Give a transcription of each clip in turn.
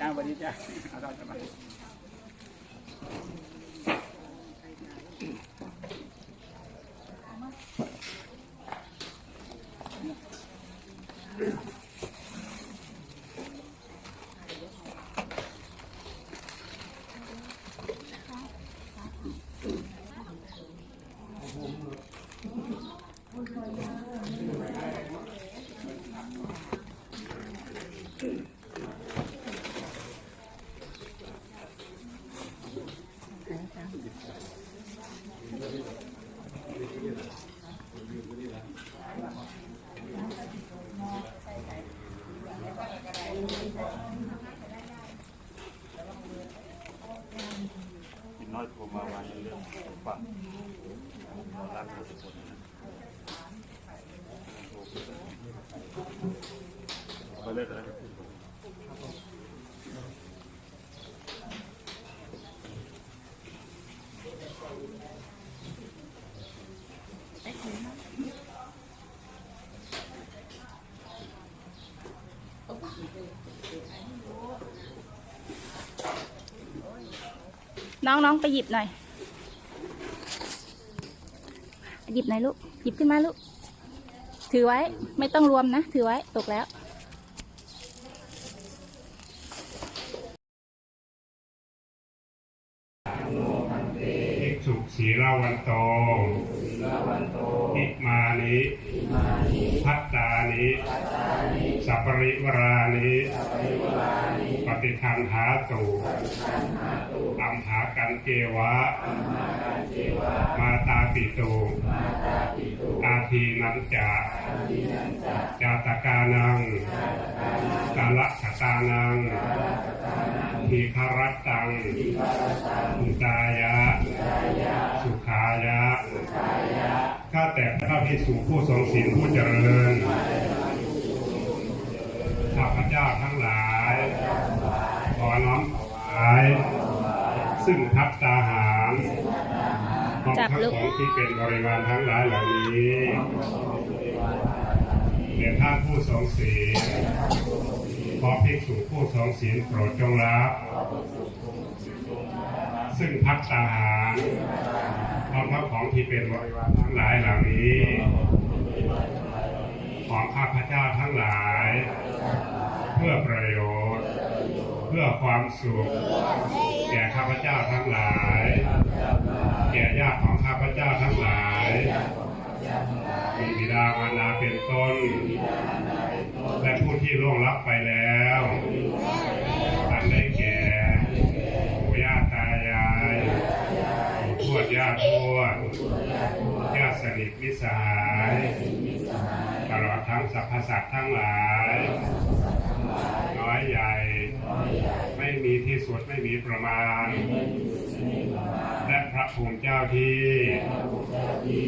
จ้าวันนี้จ้าเอาเราจะมาย โทรมา นเรื่องฟังเรารักเราทุกคนนะไปเลยเลยน้องน้องไปหยิบหน่อย หยิบหน่อยลูก หยิบขึ้นมาลูก ถือไว้ ไม่ต้องรวมนะ ถือไว้ ตกแล้วภิกษุศีลาวันโตอิมานิพัตตานิ สัปปริวรานิ ปฏิคันหาตุอัมหากันเกวะ มาตาปิตุอาทีนันจาจาตกานังกาละขตานังทีคารัตตังอุตายะ สุขายะ ข้าแต่พระภิกษุผู้ทรงศีลผู้เจริญ ข้าพเจ้าทั้งหลาย ขอน้อมถวาย ซึ่งพัตตาหารของจับทั้งลูกของที่เป็นบริวารทั้งหลายเหล่านี้เด่ท่านผู้ทรงศีลขอภิกษุผู้ทรงศีลโปรดจงรับซึ่งพักตาหารพร้อมทั้งของที่เป็นบริวารทั้งหลายเหล่านี้ ของข้าพเจ้าทั้งหลาย เพื่อประโยชน์ เพื่อความสุข แก่ข้าพเจ้าทั้งหลาย แก่ญาติของข้าพเจ้าทั้งหลายมีบิดามารดาเป็นต้น และผู้ที่ล่วงลับไปแล้วท่านได้แก่ปู่ย่าตายายทวดย่าทวดญาติสนิทมิสหาล สรรพสัตว์ทั้งหลาย น้อยใหญ่ ไม่มีที่สุดไม่มีประมาณ และพระภูมิเจ้าที่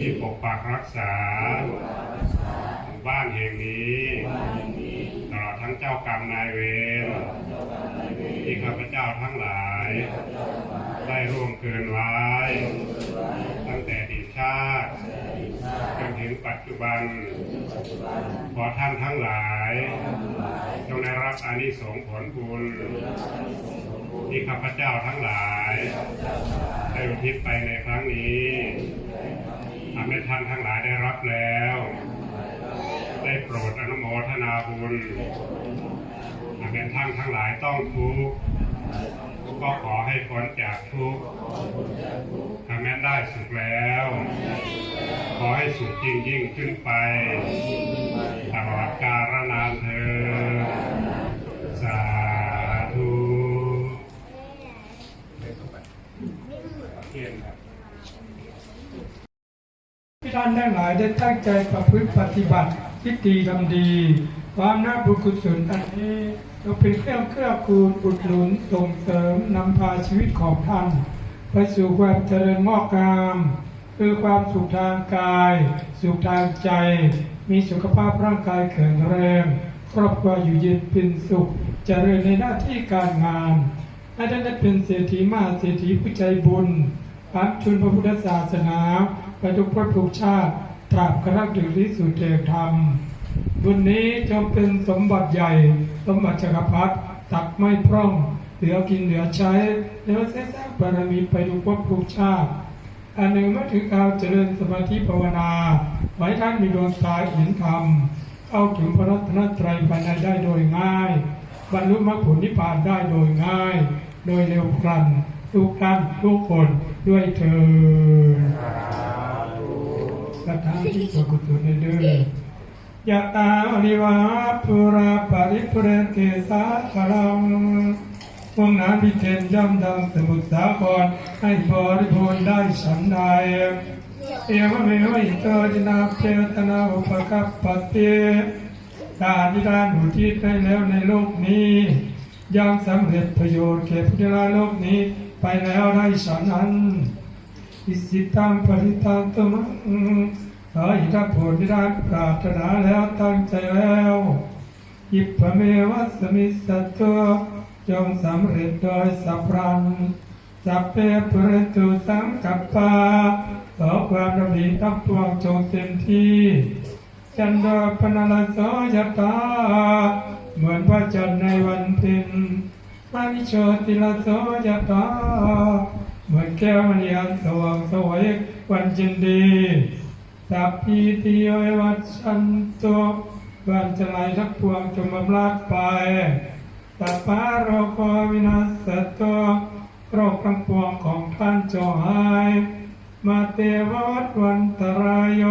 ที่ปกปักรักษาบ้านแห่งนี้ตลอดทั้งเจ้ากรรมนายเวรที่ข้าพเจ้าทั้งหลาย ได้ร่วมเกินไว้ ตั้งแต่ดีตชา ถึงปัจจุบัน ขอท่านทั้งหลาย จงได้รับอานิสงส์ผลบุญที่ข้าพเจ้าทั้งหลายได้อุทิศไปในครั้งนี้ทำให้ท่านทั้งหลายได้รับแล้ว ได้โปรดอนุโมทนาบุญหากเป็นท่านทั้งหลายต้องทุกข์ ก็ขอให้พ้นจากทุกข์ถ้าแม้ได้สุขแล้ว ขอให้สุขยิ่งยิ่งขึ้นไปตลอดกาลนานเธอสาธุที่ท่านทั้งหลายได้ตั้งใจประพฤติปฏิบัติที่ดีทำดี ความน่าบุญกุศลอันนี้ จะเป็นเครื่องเครื่องคูณอุดหนุนส่งเสริมนำพาชีวิตของท่าน ไปสู่ความเจริญงอกงาม คือความสุขทางกาย สุขทางใจ มีสุขภาพร่างกายแข็งแรง ครอบครัวอยู่เย็นเป็นสุขเจริญในหน้าที่การงานให้ท่านได้เป็นเศรษฐีมหาเศรษฐีผู้ใจบุญพักชุนพระพุทธศาสนาไปทุกภพทุกชาติตราบกระทั่งถึงที่สุดแห่งธรรม บุญนี้จงเป็นสมบัติใหญ่ สมบัติจักรพรรดิตักไม่พร่อง เหลือกินเหลือใช้แล้วเสสร้างบารมีไปดูภพภูมิชาติอันหนึ่งเมื่อถึงคราวเจริญสมาธิภาวนาไว้ท่านมีดวงตาเห็นธรรมเข้าถึงพระรัตนตรัยภายในได้โดยง่าย บรรลุมรรคผลนิพพานได้โดยง่าย โดยเร็วพลันทุกท่านทุกคนด้วยเถิดสถานที่สุกุศลในเด้อ ยะตาวริวาปุราปาริปุเรนเกสาคารังวงน้ำพิเทนย่อมดังสมุทรสาครให้บริบูรณ์ได้ฉันใดเอวเมวิโตจินาเพตนาอุปกัปปติการที่ได้หนุที่ได้แล้วในโลกนี้ย่อมสำเร็จประโยชน์แก่ผู้ได้รับโลกนี้ไปแล้วได้ฉันนั้นอิสิตังปริตังตุมัง อให้ถ้าผลที่ได้ปรารถนาแล้วตั้งใจแล้วยิปะเมวัสมิสัตตัวจงสำเร็จโดยสัพรันสัพเพปุเรตุสังกัปปาขอความดำริทั้งปวงจงเต็มที่จันโดปนลโสยตา เหมือนพระจันทร์ในวันเพ็ญมาวิโชติลโสยตา เหมือนแก้วมณีอันสว่างสวยวันจินดี สัพพีติโยวัชชันโตวันจะไหลทักพวงจงบำลาดไปสัพพะโรโควินาสโตโรคทั้งปวงของท่านจงหาย มาเตววัตวันตรายโย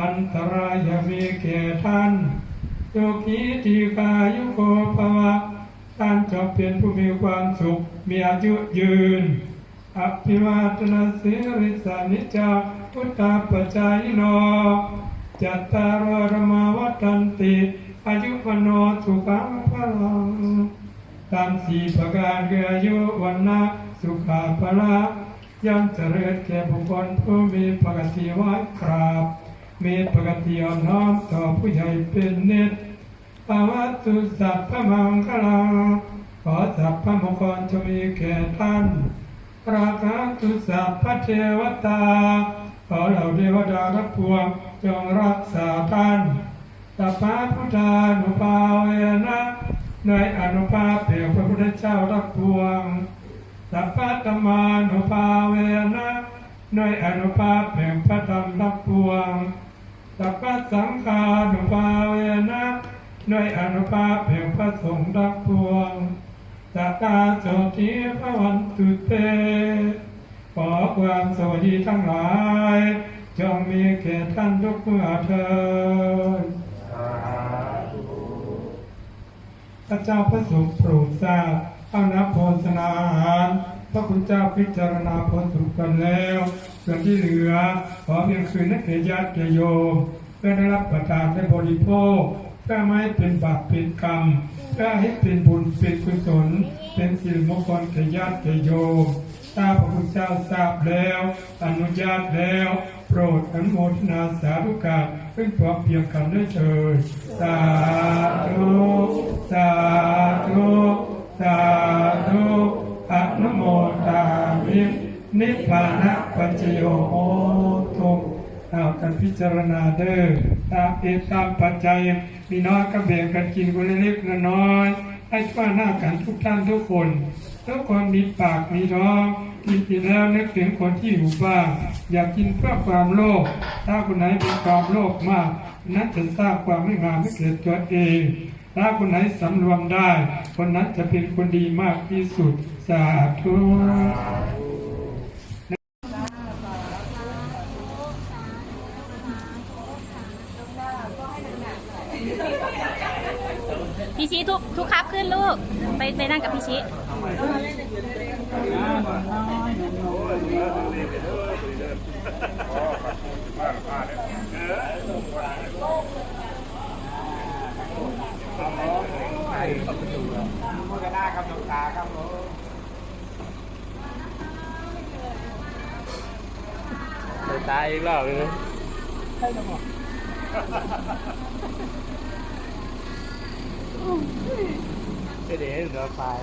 อันตรายมีแก่ท่านโยคีติกายุโกภวะท่านจะเป็นผู้มีความสุขมีอายุยืนอภิวาทนาสิริสานิจา พุทธาปจายโนจัตตารโอธรรมาวัฏันติอายุวโนสุขังพลังตามสี่ประการคืออายุวันนะสุขาภละย่อมเจริญแก่บุคคลผู้มีปกติไหวัดกราบ มีปกติอ่อนน้อมต่อผู้ใหญ่เป็นนิดภาวัตุสัพพมังคลังขอสัพพมงคลจะมีแก่ท่านราคาตุสัพพเทวตา ขอเหล่าเทวดาทั้งปวงจงรักษาท่านสัพพะพุทธานุภาเวนะในอนุภาพเปรียบพระพุทธเจ้าทั้งปวงสัพพะธรรมานุภาเวนะในอนุภาพแห่งพระธรรมทั้งปวงสัพพะสังฆานุภาเวนะในอนุภาพแห่งพระสงฆ์ทั้งปวงสักกาโสติพระวันตุเต ขอความสวัสดีทั้งหลาย จงมีแก่ท่านทุกเมื่อเทินพระเจ้าพระสงฆ์โปรดทราบอานับโภชนาหารพระคุณเจ้าพิจารณาผลสรุปกันแล้ว ส่วนที่เหลือ ขอเพียงคืนนักเกียรติญาติแก่โยมเพื่อได้รับประทานได้บริโภคเพื่อไม่ให้เป็นบาปเป็นกรรมเพื่อให้เป็นบุญเป็นกุศล เป็นสิริมงคลแก่ญาติโยมถ้าพระคุณเจ้าทราบแล้ว อนุญาตแล้ว โปรดอนุโมทนาสาธุการขึ้นพร้อมเพียงกันด้เถิดสาธุสาธุสาธุอนุโมทามินิพพานะปัจจโยโหตุเอากันพิจารณาเด้อตามเอตามปัจจัย มีน้อยก็แบ่งกันกินคนเล็กน้อย ให้ทั่วหน้ากันทุกท่านทุกคนทุกคนมีปากมีท้องกินกินแล้วนึกถึงคนที่อยู่บ้านอยากกินเพื่อความโลภถ้าคนไหนมีความโลภมาก นั้นจะสร้างความไม่งามให้เกิดตัวเองถ้าคนไหนสำรวมได้ คนนั้นจะเป็นคนดีมากที่สุดสาธุ พี่ชี้ทุกทุกครับขึ้นลูก ไปไปนั่งกับพี่ชี้โมทนาครับหลวงตาครับผมตายอีกแล้วเลย เดี๋ยวเดี๋ยวตาย